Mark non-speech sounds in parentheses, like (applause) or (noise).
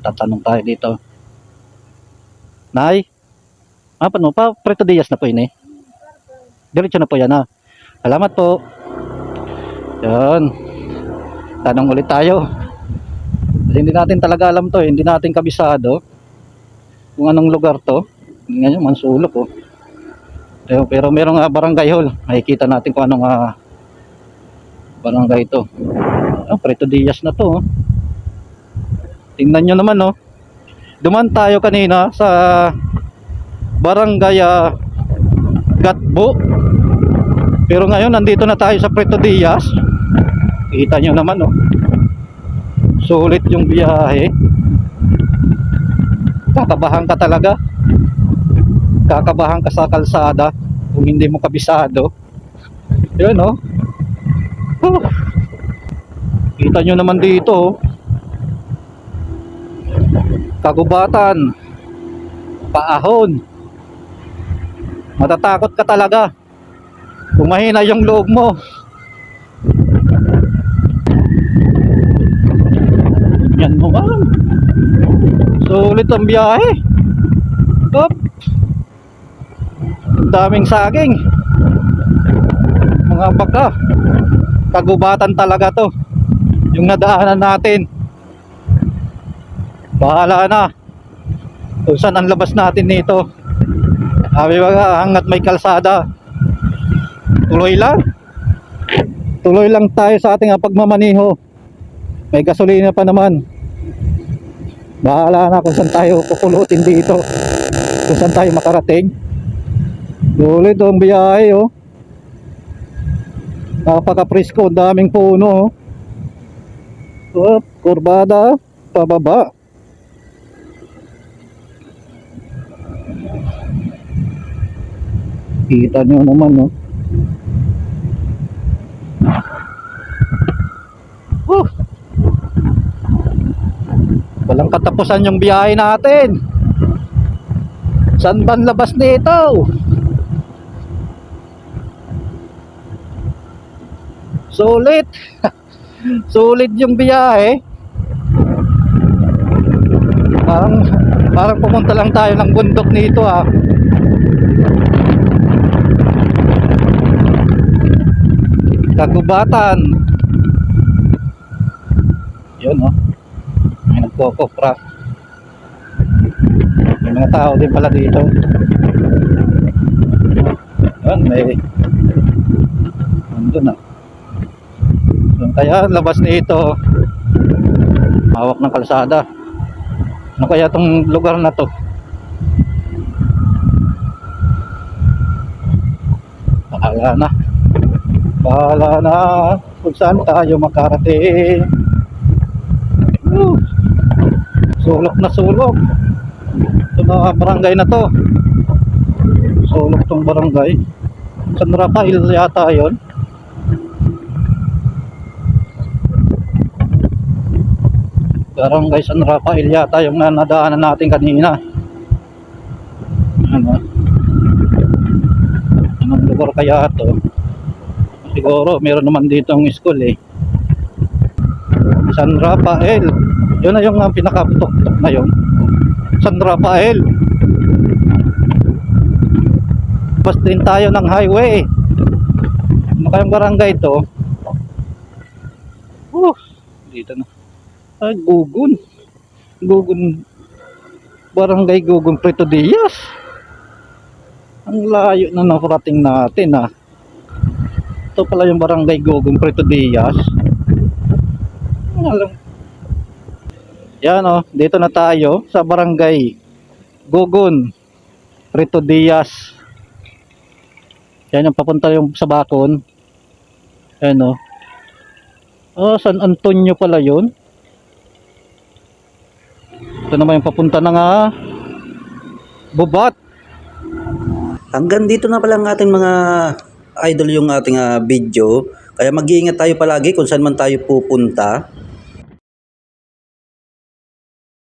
Tatanong tayo dito. Nay? Ah, paano pa? Preto Diaz na po yun eh. Diretso na po yan ah. Salamat po. Yan. Tanong ulit tayo. Hindi natin talaga alam to eh. Hindi natin kabisado kung anong lugar to. Ngayon, mansulok oh. Pero, pero merong uh, barangay hall. Makikita natin kung anong ah, barangay ito. Oh, Preto Diaz na to. Oh. Tingnan nyo naman oh. Duman tayo kanina sa barangay ah, Gatbo. Pero ngayon nandito na tayo sa Preto Diaz. Kita nyo naman oh. Sulit yung biyahe. Kakabahan ka talaga. Kakabahan ka sa kalsada kung hindi mo kabisado. Yun oh. Huh. Kita nyo naman dito oh. Kagubatan. Paahon. Matatakot ka talaga. Kung mahina yung loob mo. Yan mo man. Sulit ang biyahe. Ang daming saging. Mga baka. Kagubatan talaga to. Yung nadaanan natin. Bahala na. Kung saan ang labas natin nito. Sabi ba hanggat may kalsada. Tuloy lang. Tuloy lang tayo sa ating pagmamaniho. May gasolina pa naman. Bahala na kung saan tayo pupulutin dito. Kung saan tayo makarating. Sulit ang biyahe oh. Napaka-presko, daming puno oh. Up, kurbada, pababa. Kita nyo naman no. Woo! Walang katapusan yung biyahe natin. Saan ba ang labas nito? Sulit. (laughs) Sulit yung biyahe. Parang parang pumunta lang tayo ng bundok nito ah. Kagubatan. Yun oh. May nagkokopra. May mga tao din pala dito. Yun, may Nandun ah. Doon kaya labas nito. Hawak ng kalsada. Ano kaya tong lugar na to? Bahala na. Bahala na kung saan tayo makarating. Sulok na sulok. Ito na barangay na to. Sulok tong barangay. San Rafael yata yon. Barangay San Rafael yata yung nanadaanan natin kanina. Ano? Anong lugar kaya to? Siguro meron naman dito ang school eh. San Rafael. Yun na yung uh, pinakaputok-tok na yun. San Rafael. Bas din tayo ng highway. Ano kayong barangay to? Uh, dito na. Ay, Gugun. Gugun. Barangay Gugun Preto Diaz. Ang layo na nakarating natin ah. Ito pala yung barangay Gugun Preto Diaz. Alam. Yan oh, dito na tayo sa barangay Gugun Preto Diaz. Yan yung papunta yung sa Bakon. Yan oh. Oh, San Antonio pala yun. Ito naman yung papunta na nga Bubat. Hanggang dito na pala ang ating mga idol yung ating ah, video. Kaya mag-iingat tayo palagi kung saan man tayo pupunta.